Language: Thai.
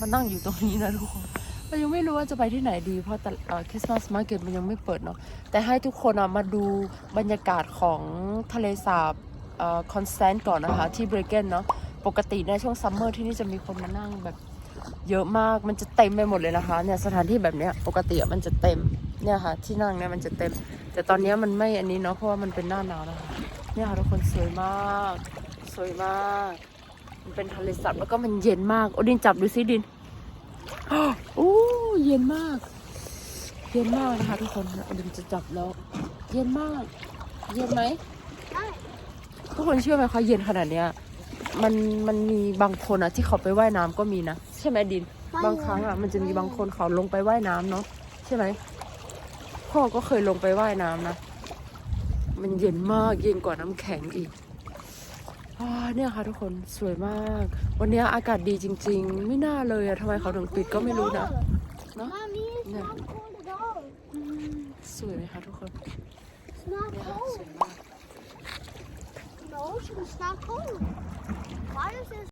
มานั่งอยู่ตรงนี้นะทุกคนเรายังไม่รู้ว่าจะไปที่ไหนดี เพราะแต่คริสต์มาสมาร์เก็ตมันยังไม่เปิดเนาะแต่ให้ทุกคนอะมาดูบรรยากาศของทะเลสาบคอนสแตนต์ก่อนนะคะ ที่เบรเกนเนาะปกติในช่วงซัมเมอร์ที่นี่จะมีคนมานั่งแบบเยอะมากมันจะเต็มไปหมดเลยนะคะเนี่ยสถานที่แบบเนี้ยปกติมันจะเต็มเนี่ยค่ะ ที่นั่งเนี่ยมันจะเต็ม แต่ตอนนี้มันไม่อันนี้เนาะเพราะว่ามันเป็นหน้าหนาวนะคะเนี่ยค่ะทุกคนสวยมาก สวยมาก มันเป็นทะเลสาบแล้วก็มันเย็นมาก โอดินจับดูสิดินโอ้เย็นมาก เย็นมากนะคะทุกคนโอดินจะจับแล้ว เย็นมาก เย็นไหมได้ทุกคนเชื่อไหมคะเย็นขนาดเนี้ย มันมันมีบางคนอะที่เขาไปว่ายน้ำก็มีนะใช่ไหมดิน บางครั้งอะมันจะมีบางคนเขาลงไปว่ายน้ำเนาะใช่ไหมพ่อก็เคยลงไปว่ายน้ำนะมันเย็นมากเย็นกว่าน้ำแข็งอีกอ่า เนี่ยค่ะทุกคนสวยมาก วันนี้อากาศดีจริง ๆ ไม่น่าเลยอะทำไมเขาถึงปิดก็ไม่รู้นะเนอะ Mommy, it's Yeah. not cold at all. สวยไหมคะทุกคนเนี่ยค่ะ cold. สวยมาก No, it's not cold. Why is this